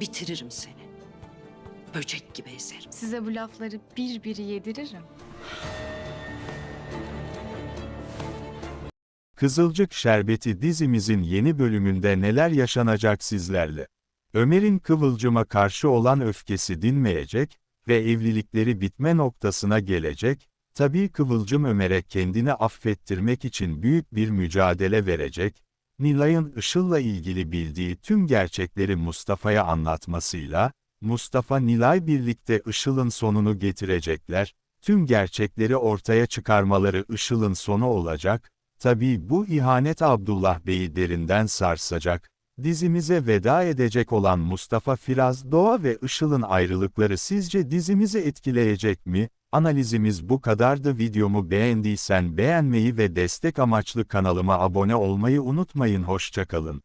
Bitiririm seni. Böcek gibi ezerim. Size bu lafları bir bir yediririm. Kızılcık Şerbeti dizimizin yeni bölümünde neler yaşanacak sizlerle? Ömer'in Kıvılcım'a karşı olan öfkesi dinmeyecek ve evlilikleri bitme noktasına gelecek, tabii Kıvılcım Ömer'e kendini affettirmek için büyük bir mücadele verecek, Nilay'ın Işıl'la ilgili bildiği tüm gerçekleri Mustafa'ya anlatmasıyla, Mustafa Nilay birlikte Işıl'ın sonunu getirecekler, tüm gerçekleri ortaya çıkarmaları Işıl'ın sonu olacak, Tabii bu ihanet Abdullah Bey'i derinden sarsacak. Dizimize veda edecek olan Mustafa Firaz Doğa ve Işıl'ın ayrılıkları sizce dizimizi etkileyecek mi? Analizimiz bu kadardı. Videomu beğendiysen beğenmeyi ve destek amaçlı kanalıma abone olmayı unutmayın. Hoşçakalın.